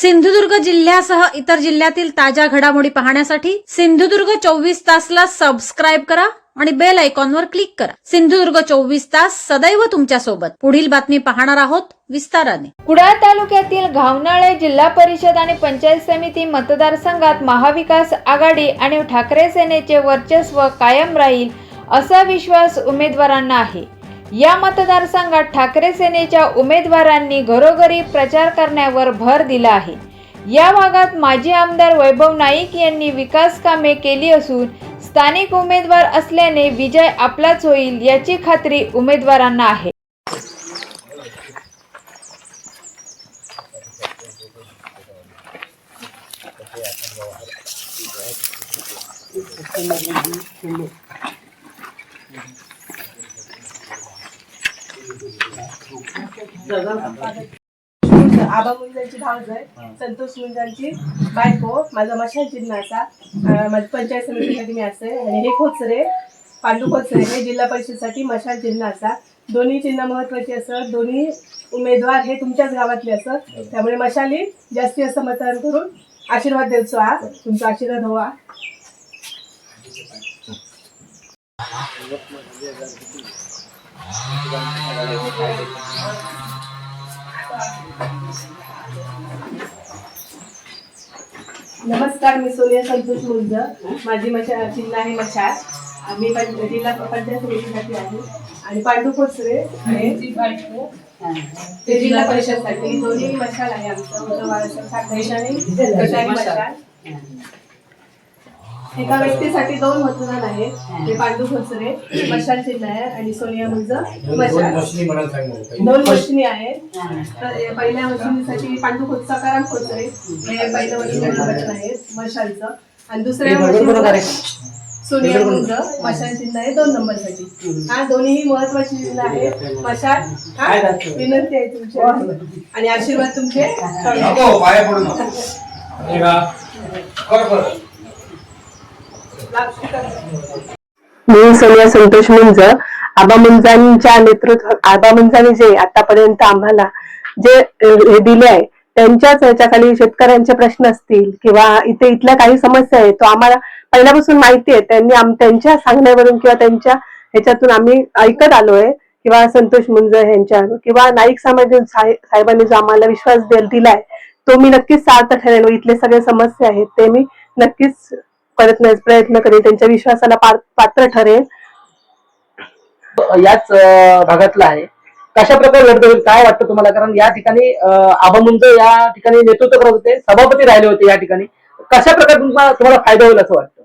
सिंधुदुर्ग जिल्ह्यासह इतर जिल्ह्यातील ताज्या घडामोडी पाहण्यासाठी सिंधुदुर्ग चोवीस तासला सबस्क्राईब करा आणि बेल आयकॉनवर क्लिक करा. सिंधुदुर्ग चोवीस तास सदैव तुमच्यासोबत. पुढील बातमी पाहणार आहोत विस्ताराने. कुडाळ तालुक्यातील घावनाळे जिल्हा परिषद आणि पंचायत समिती मतदारसंघात महाविकास आघाडी आणि ठाकरे सेनेचे वर्चस्व कायम राहील असा विश्वास उमेदवारांना आहे. या मतदारसंघात ठाकरे सेनेच्या उमेदवारांनी घरोघरी प्रचार करण्यावर भर दिला आहे. या भागात माजी आमदार वैभव नाईक यांनी विकास कामे केली असून स्थानिक उमेदवार असल्याने विजय आपलाच होईल याची खात्री उमेदवारांना आहे. आबा मुंजांची भावज आहे संतोष मुंजांची बायको माझा मशाल चिन्ह असा माझी पंचायत समितीसाठी मी असते. आणि हे खोचरे पांडू खोचरे हे जिल्हा परिषदसाठी मशाल चिन्ह असा दोन्ही चिन्ह महत्वाची असत दोन्ही उमेदवार हे तुमच्याच गावातले असत त्यामुळे मशाली जास्ती असं मतदान करून आशीर्वाद द्यायचो हा. तुमचा आशीर्वाद हवा. नमस्कार मी सोनिया संतोष मुंज. माझी मशा चिन्ह आहे मशाल. मी पं- जिल्हा पंचायत समितीसाठी आहे. आणि पांडू हे ते जिल्हा परिषदसाठी. दोन्ही मशाल आहे आमचं मशाल. एका व्यक्तीसाठी दोन मतदान आहे ते पांडू खोसरे मशाल चिन्ह आहे आणि सोनिया मुंज. मशाल दोन मशिनी आहेत. तर हे पहिल्या मशिनीसाठी पांडू खोत सकाराम खोचरे हे पहिलं मशीन वचन आहे मशालचं आणि दुसऱ्या मशीन सोनिया मुंज मशाल चिन्ह आहे दोन नंबरसाठी हा दोन्ही महत्वाची चिन्ह आहे मशाल हा विनंती आहे तुमची. आणि आशीर्वाद तुमचे नको पाया पडू नको हे का कर कर मी सोनिया संतोष मुंज आबा मुंजांच्या नेतृत्व आबा मुंजांनी जे आतापर्यंत आम्हाला जे हे दिले आहे त्यांच्याच ह्याच्याखाली शेतकऱ्यांचे प्रश्न असतील किंवा इथे इथल्या काही समस्या आहेत तो आम्हाला पहिल्यापासून माहिती आहे. त्यांनी त्यांच्या सांगण्यावरून किंवा त्यांच्या ह्याच्यातून आम्ही ऐकत आलोय. किंवा संतोष मुंज यांच्या किंवा नाईक समाज साहेबांनी जो आम्हाला विश्वास दिलाय तो मी नक्कीच सार्थ ठरेन व इथले सगळे समस्या आहेत ते मी नक्कीच प्रयत्न प्रयत्न करेन त्यांच्या विश्वासाला पात्र ठरेन याच भागातला आहे. कशा प्रकारे लढत होईल काय वाटतं तुम्हाला? कारण या ठिकाणी अं, आबा मुंज या ठिकाणी नेतृत्व करत होते सभापती राहिले होते या ठिकाणी. कशा प्रकारे तुम्हाला तुम्हाला फायदा होईल असं वाटतं?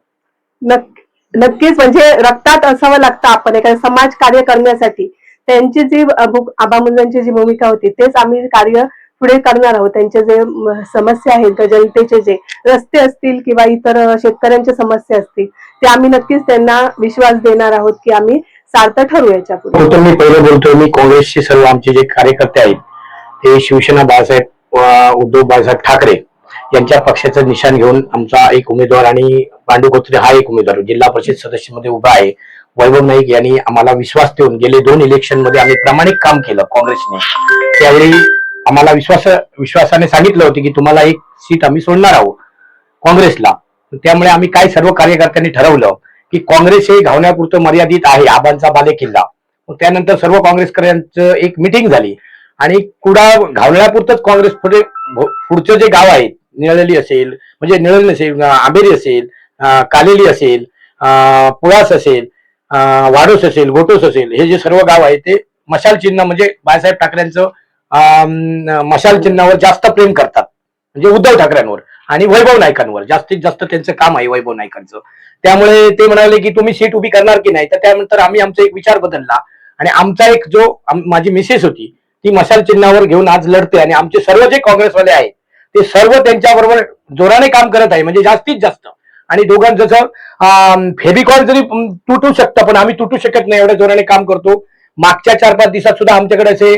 नक्क- नक्कीच म्हणजे रक्तात असावं लागतं आपण एखादं समाज कार्य करण्यासाठी. त्यांची जी अ, भू- आबा मुंजांची जी भूमिका होती तेच आम्ही कार्य पुढे करणार आहोत. त्यांचे जे समस्या आहेत जनतेचे जे रस्ते असतील किंवा इतर शेतकऱ्यांच्या समस्या असतील ते आम्ही नक्कीच त्यांना विश्वास देणार आहोत की आम्ही सार्थ ठरू याच्यापुढे बोलतो हो, मी पहिले बोलतोय मी काँग्रेसचे सर्व आमचे जे कार्यकर्ते आहेत ते शिवसेना बाळासाहेब उद्धव बाळासाहेब ठाकरे यांच्या पक्षाचं निशाण घेऊन आमचा एक उमेदवार आणि पांडू कोत्रे हा एक उमेदवार जिल्हा परिषद सदस्यमध्ये उभा आहे. वैभव नाईक यांनी आम्हाला विश्वास देऊन गेले दोन इलेक्शनमध्ये आम्ही प्रामाणिक काम केलं काँग्रेसने. त्यावेळी आम्हाला विश्वास विश्वासाने सांगितलं होतं की तुम्हाला एक सीट आम्ही सोडणार आहोत काँग्रेसला. त्यामुळे आम्ही काय सर्व कार्यकर्त्यांनी ठरवलं की काँग्रेस हे घावण्यापुरतं मर्यादित आहे आबांचा बाले किल्ला. मग त्यानंतर सर्व काँग्रेसकरांचं एक मिटिंग झाली. आणि कुडा घावण्यापुरतंच काँग्रेस पुढे पुढचं जे गाव आहे निळली असेल म्हणजे निळली असेल आंबेरी असेल कालेली असेल पुळास असेल वाडोस असेल गोटोस असेल हे जे सर्व गाव आहे ते मशाल चिन्ह म्हणजे बाळासाहेब ठाकरेंचं मशाल चिन्हावर जास्त प्रेम करतात. म्हणजे उद्धव ठाकरेंवर आणि वैभव नाईकांवर. जास्तीत जास्त त्यांचं काम आहे वैभव नाईकांचं. त्यामुळे ते म्हणाले की तुम्ही सीट उभी करणार की नाही? तर त्यानंतर आम्ही आमचा एक विचार बदलला. आणि आमचा एक जो माझी मिसेस होती ती मशाल चिन्हावर घेऊन आज लढते आणि आमचे सर्व जे काँग्रेसवाले आहेत ते सर्व त्यांच्याबरोबर जोराने काम करत आहे. म्हणजे जास्तीत जास्त. आणि दोघां जसं फेबिकॉल जरी तुटू शकतं पण आम्ही तुटू शकत नाही एवढ्या जोराने काम करतो. मागच्या चार पाच दिवसात सुद्धा आमच्याकडे असे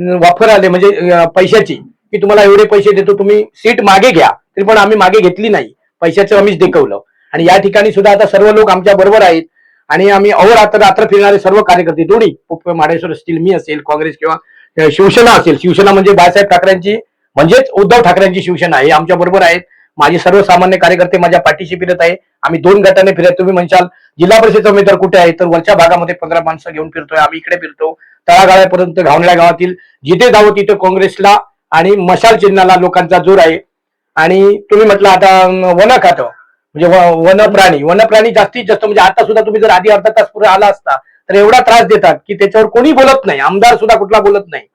वापर आले म्हणजे पैशाची की तुम्हाला एवढे पैसे देतो तुम्ही सीट मागे घ्या तरी पण आम्ही मागे घेतली नाही. पैशाचं आम्हीच देखवलं आणि या ठिकाणी सुद्धा आता सर्व लोक आमच्या बरोबर आहेत. आणि आम्ही अहोरात्र रात्र फिरणारे सर्व कार्यकर्ते दोन्ही महाडेश्वर असतील मी असेल काँग्रेस किंवा शिवसेना असेल. शिवसेना म्हणजे बाळासाहेब ठाकरेंची म्हणजेच उद्धव ठाकरेंची शिवसेना आहे आमच्या बरोबर आहेत. माझे सर्वसामान्य कार्यकर्ते माझ्या पाठीशी फिरत आहे. आम्ही दोन गटाने फिरत तुम्ही म्हणशाल जिल्हा परिषदेचा उमेदवार कुठे आहे? तर वरच्या भागामध्ये पंधरा माणसं घेऊन फिरतोय. आम्ही इकडे फिरतो. तळागाळापर्यंत घावणल्या गावातील जिथे जावं तिथे काँग्रेसला आणि मशाल चिन्हाला लोकांचा जोर आहे. आणि तुम्ही म्हटलं आता वन खातं. म्हणजे वन प्राणी. वन प्राणी जास्तीत जास्त म्हणजे आता सुद्धा तुम्ही जर आधी अर्धा तास पुढे आला असता तर एवढा त्रास देतात की त्याच्यावर कोणी बोलत नाही. आमदार सुद्धा कुठला बोलत नाही.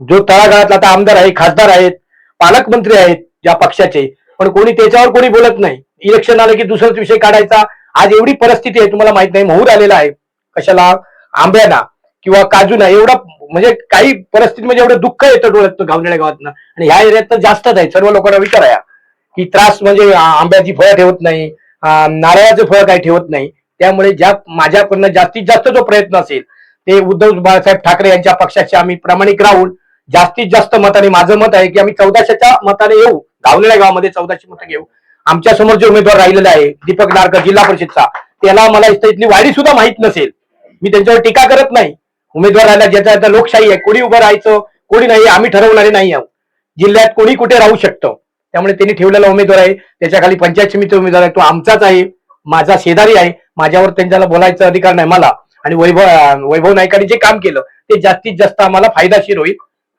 जो तळागाळातला आता आमदार आहे खासदार आहेत पालकमंत्री आहेत ज्या पक्षाचे पण कोणी त्याच्यावर कोणी बोलत नाही. इलेक्शन आलं की दुसराच विषय काढायचा. आज एवढी परिस्थिती आहे तुम्हाला माहीत नाही महूर आलेला आहे. कशाला? आंब्याना किंवा काजूना एवढा म्हणजे काही परिस्थिती म्हणजे एवढं दुःख येतं डोळ्यात गावनेळ्या गावातनं. आणि ह्या एरियात तर जास्तच आहे. सर्व लोकांना विचाराया की त्रास म्हणजे आंब्याची फळं ठेवत नाही नारळाचं फळ काही ठेवत नाही. त्यामुळे ज्या माझ्याकडनं जास्तीत जास्त जो प्रयत्न असेल ते उद्धव बाळासाहेब ठाकरे यांच्या पक्षाचे आम्ही प्रामाणिक राहून जास्तीत जास्त मताने माझं मत आहे की आम्ही चौदाशेच्या मताने येऊ. गावलेल्या गावामध्ये चौदाशे मतं घेऊ. आमच्यासमोर जे उमेदवार राहिलेले आहे दीपक नारकर जिल्हा परिषदचा त्याला मला इथं इथली वाडी सुद्धा माहीत नसेल. मी त्यांच्यावर टीका करत नाही. उमेदवार राहिला ज्याचा आता लोकशाही आहे कोणी उभं राहायचं कोणी नाही आम्ही ठरवणारे नाही आहोत. जिल्ह्यात कोणी कुठे राहू शकतं? त्यामुळे त्यांनी ठेवलेला उमेदवार आहे. त्याच्याखाली पंचायत समिती उमेदवार आहे. तो आमचाच आहे. माझा शेजारी आहे. माझ्यावर त्यांच्याला बोलायचा अधिकार नाही मला. आणि वैभव वैभव नायकांनी जे काम केलं ते जास्तीत जास्त आम्हाला फायदाशीर होईल.